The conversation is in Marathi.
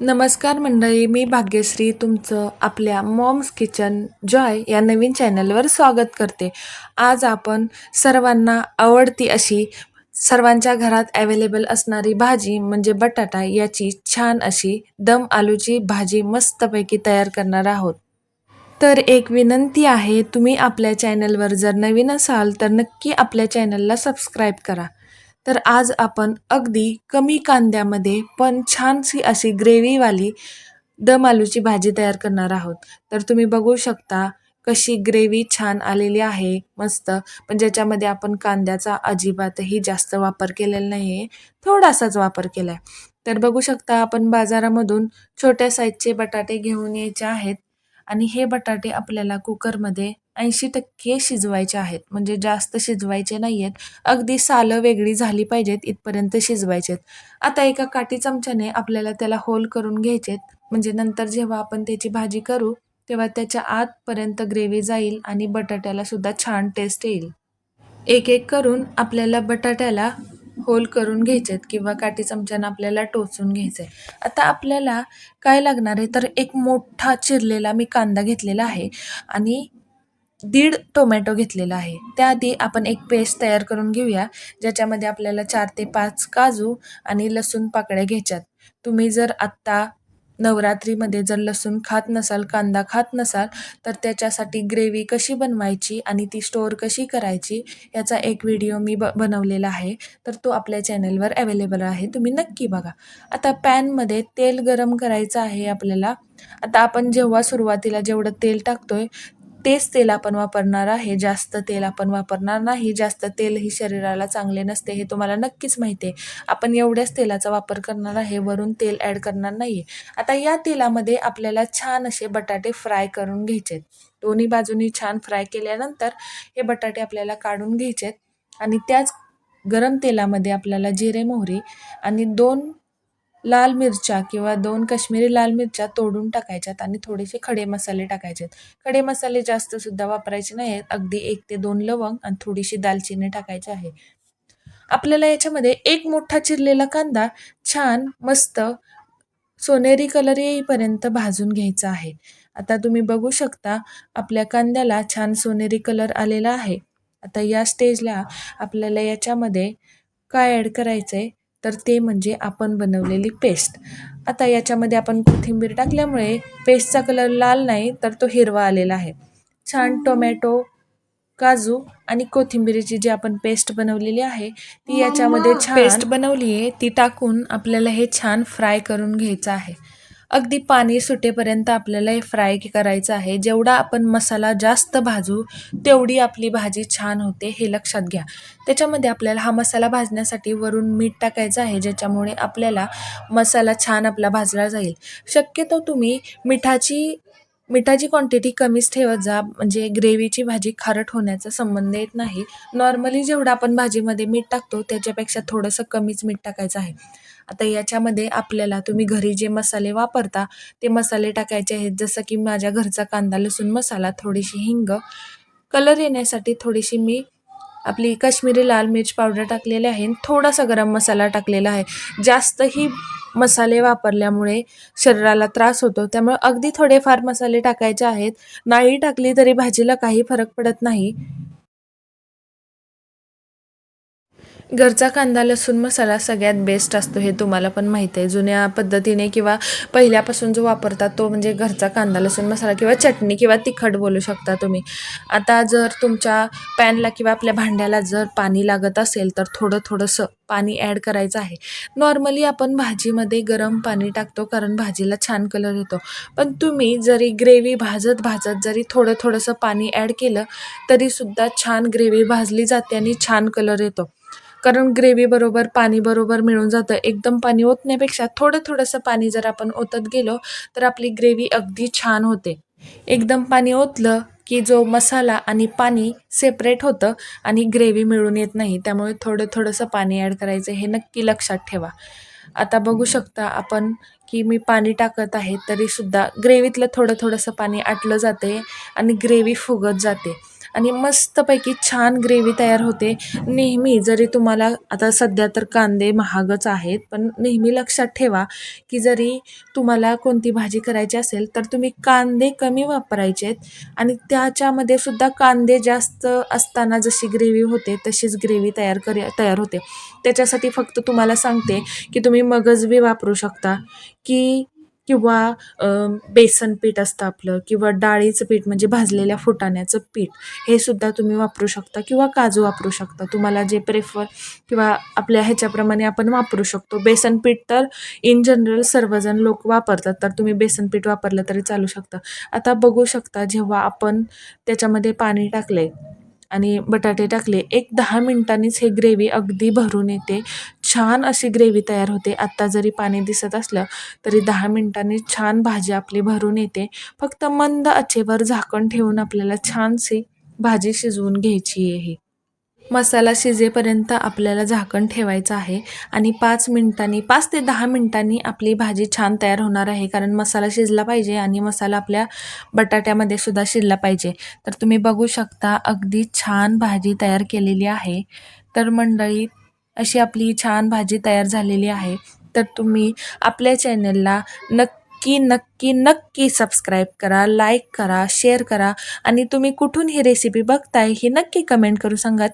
नमस्कार मंडळी मी भाग्यश्री तुमचं आपल्या मॉम्स किचन जॉय या नवीन चॅनलवर स्वागत करते. आज आपण सर्वांना आवडती अशी सर्वांच्या घरात ॲवेलेबल असणारी भाजी म्हणजे बटाटा याची छान अशी दम आलूची भाजी मस्तपैकी तयार करणार आहोत. तर एक विनंती आहे तुम्ही आपल्या चॅनलवर जर नवीन असाल तर नक्की आपल्या चॅनलला सबस्क्राईब करा. तर आज आपण अगदी कमी कांद्यामध्ये पण छानशी अशी ग्रेव्हीवाली दम आलूची भाजी तयार करणार आहोत. तर तुम्ही बघू शकता कशी ग्रेव्ही छान आलेली आहे मस्त. पण ज्याच्यामध्ये आपण कांद्याचा अजिबातही जास्त वापर केलेला नाही आहे थोडासाच वापर केला आहे तर बघू शकता आपण बाजारामधून छोट्या साईजचे बटाटे घेऊन यायचे आहेत. आणि हे बटाटे आपल्याला कुकरमध्ये ऐंशी टक्के शिजवायचे आहेत. म्हणजे जास्त शिजवायचे नाही आहेत अगदी सालं वेगळी झाली पाहिजेत इथपर्यंत शिजवायचे आहेत आता एका काठी चमच्याने आपल्याला त्याला होल करून घ्यायचेत. म्हणजे नंतर जेव्हा आपण त्याची भाजी करू तेव्हा त्याच्या आतपर्यंत ग्रेव्ही जाईल आणि बटाट्याला सुद्धा छान टेस्ट येईल. एक एक करून आपल्याला बटाट्याला होल करून घ्यायचेत किंवा काठी चमच्यानं आपल्याला टोचून घ्यायचं आहे आता आपल्याला काय लागणार आहे? तर एक मोठा चिरलेला मी कांदा घेतलेला आहे. आणि दीड टोमॅटो घेतलेला आहे. त्याआधी आपण एक पेस्ट तयार करून घेऊया ज्याच्यामध्ये आपल्याला चार ते पाच काजू आणि लसूण पाकळ्या घ्यायच्यात. तुम्ही जर आत्ता नवरात्रीमध्ये जर लसूण खात नसाल कांदा खात नसाल तर त्याच्यासाठी ग्रेव्ही कशी बनवायची आणि ती स्टोअर कशी करायची याचा एक व्हिडिओ मी ब बनवलेला आहे. तर तो आपल्या चॅनलवर अवेलेबल आहे तुम्ही नक्की बघा. आता पॅनमध्ये तेल गरम करायचं आहे आपल्याला. आता आपण जेव्हा सुरुवातीला जेवढं तेल टाकतोय तेच तेल आपण वापरणार आहे जास्त तेल आपण वापरणार नाही जास्त तेल ही शरीराला चांगले नसते हे तुम्हाला नक्कीच माहिती आहे. आपण एवढ्याच तेलाचा वापर करणार आहे वरून तेल ॲड करणार नाही आता या तेलामध्ये आपल्याला छान असे बटाटे फ्राय करून घ्यायचे दोन्ही बाजूनी छान फ्राय केल्यानंतर हे बटाटे आपल्याला काढून घ्यायचेत. आणि त्याच गरम तेलामध्ये आपल्याला जिरे मोहरी आणि दोन लाल मिरच्या किंवा दोन काश्मिरी लाल मिरच्या तोडून टाकायच्यात आणि थोडेसे खडे मसाले टाकायचे खडे मसाले जास्त सुद्धा वापरायचे नाही आहेत अगदी एक ते दोन लवंग आणि थोडीशी दालचिनी टाकायची आहे. आपल्याला याच्यामध्ये एक मोठा चिरलेला कांदा छान मस्त सोनेरी कलर येईपर्यंत भाजून घ्यायचा आहे. आता तुम्ही बघू शकता आपल्या कांद्याला छान सोनेरी कलर आलेला आहे. आता या स्टेजला आपल्याला याच्यामध्ये काय ॲड करायचं आहे तर ते म्हणजे आपण बनवलेली पेस्ट आता याच्यामध्ये आपण कोथिंबीर टाकल्यामुळे पेस्टचा कलर लाल नाही तर तो हिरवा आलेला आहे. छान टोमॅटो काजू आणि कोथिंबीरीची जी आपण पेस्ट बनवलेली आहे ती याच्यामध्ये छान पेस्ट बनवली आहे ती टाकून आपल्याला हे छान फ्राय करून घ्यायचं आहे. अगदी पाणी सुटेपर्यंत आपल्याला हे फ्राय करायचं आहे. जेवढा आपण मसाला जास्त भाजू तेवढी आपली भाजी छान होते हे लक्षात घ्या. त्याच्यामध्ये आपल्याला हा मसाला भाजण्यासाठी वरून मीठ टाकायचं आहे ज्याच्यामुळे आपल्याला मसाला छान आपला भाजला जाईल. शक्यतो तुम्ही मिठाची मिठाची क्वांटिटी कमीच ठेवत जा म्हणजे ग्रेव्हीची भाजी खारट होण्याचा संबंध येत नाही. नॉर्मली जेवढं आपण भाजीमध्ये मीठ टाकतो त्याच्यापेक्षा थोडंसं कमीच मीठ टाकायचं आहे. आता याच्यामध्ये आपल्याला तुम्ही घरी जे मसाले वापरता ते मसाले टाकायचे आहेत. जसं की माझ्या घरचा कांदा लसूण मसाला थोडीशी हिंग. कलर येण्यासाठी थोडीशी मी आपली काश्मीरी लाल मिरच पावडर टाकलेली आहे. थोडासा गरम मसाला टाकलेला आहे. जास्तही मसाले वापरल्यामुळे शरीराला त्रास होतो. त्यामुळे अगदी थोडेफार मसाले टाकायचे आहेत. नाही टाकली तरी भाजीला काही फरक पडत नाही. घरचा कांदा लसूण मसाला सगळ्यात बेस्ट असतो हे तुम्हाला पण माहीत आहे. जुन्या पद्धतीने किंवा पहिल्यापासून जो वापरतात तो म्हणजे घरचा कांदा लसूण मसाला किंवा चटणी किंवा तिखट बोलू शकता तुम्ही. आता जर तुमच्या पॅनला किंवा आपल्या भांड्याला जर पाणी लागत असेल तर थोडं थोडंसं पाणी ॲड करायचं आहे. नॉर्मली आपण भाजीमध्ये गरम पाणी टाकतो कारण भाजीला छान कलर येतो. पण तुम्ही जरी ग्रेव्ही भाजत भाजत जरी थोडं थोडंसं पाणी ॲड केलं तरीसुद्धा छान ग्रेव्ही भाजली जाते आणि छान कलर येतो. कारण ग्रेव्हीबरोबर पाणी बरोबर मिळून जातं. एकदम पाणी ओतण्यापेक्षा थोडं थोडंसं पाणी जर आपण ओतत गेलो तर आपली ग्रेव्ही अगदी छान होते. एकदम पाणी ओतलं की जो मसाला आणि पाणी सेपरेट होतं आणि ग्रेव्ही मिळून येत नाही त्यामुळे थोडं थोडंसं पाणी ॲड करायचं हे नक्की लक्षात ठेवा. आता बघू शकता आपण की मी पाणी टाकत आहे तरीसुद्धा ग्रेव्हीतलं थोडं थोडंसं पाणी आटलं जाते आणि ग्रेव्ही फुगत जाते. आणि मस्तपैकी छान ग्रेव्ही तयार होते. नेहमी जरी तुम्हाला आता सध्या तर कांदे महागच आहेत पण नेहमी लक्षात ठेवा की जरी तुम्हाला कोणती भाजी करायची असेल तर तुम्ही कांदे कमी वापरायचे आणि त्याच्यामध्ये सुद्धा कांदे जास्त असताना जशी ग्रेव्ही होते तशीच ग्रेव्ही तयार कर तयार होते. त्याच्यासाठी फक्त तुम्हाला सांगते की तुम्ही मगज बी वापरू शकता की किंवा बेसन पीठ असतं आपलं किंवा डाळीचं पीठ म्हणजे भाजलेल्या फुटाण्याचं पीठ हे सुद्धा तुम्ही वापरू शकता किंवा काजू वापरू शकता. तुम्हाला जे प्रेफर किंवा आपल्या ह्याच्याप्रमाणे आपण वापरू शकतो. बेसन पीठ तर इन जनरल सर्वजण लोक वापरतात तर तुम्ही बेसन पीठ वापरलं तरी चालू शकतं. आता बघू शकता जेव्हा आपण त्याच्यामध्ये पाणी टाकले आणि बटाटे टाकले एक दहा मिनटांनीच हे ग्रेव्ही अगदी भरून येते. छान अशी ग्रेव्ही तयार होते. आत्ता जरी पाणी दिसत असलं तरी दहा मिनटांनी छान भाजी आपली भरून येते. फक्त मंद आचेवर झाकण ठेवून आपल्याला छानशी भाजी शिजवून घ्यायची आहे. मसाला शिजेपर्यंत आपल्याला झाकण ठेवायचं आहे आणि पाच मिनिटांनी पाच ते दहा मिनिटांनी आपली भाजी छान तयार होणार आहे. कारण मसाला शिजला पाहिजे आणि मसाला आपल्या बटाट्यामध्ये सुद्धा शिजला पाहिजे. तर तुम्ही बघू शकता अगदी छान भाजी तयार केलेली आहे. तर मंडळी अशी आपली छान भाजी तयार झालेली आहे तर तुम्ही आपल्या चॅनलला नक्की नक्की नक्की सबस्क्राईब करा लाईक करा शेअर करा आणि तुम्ही कुठून ही रेसिपी बघताय ही नक्की कमेंट करू सांगा.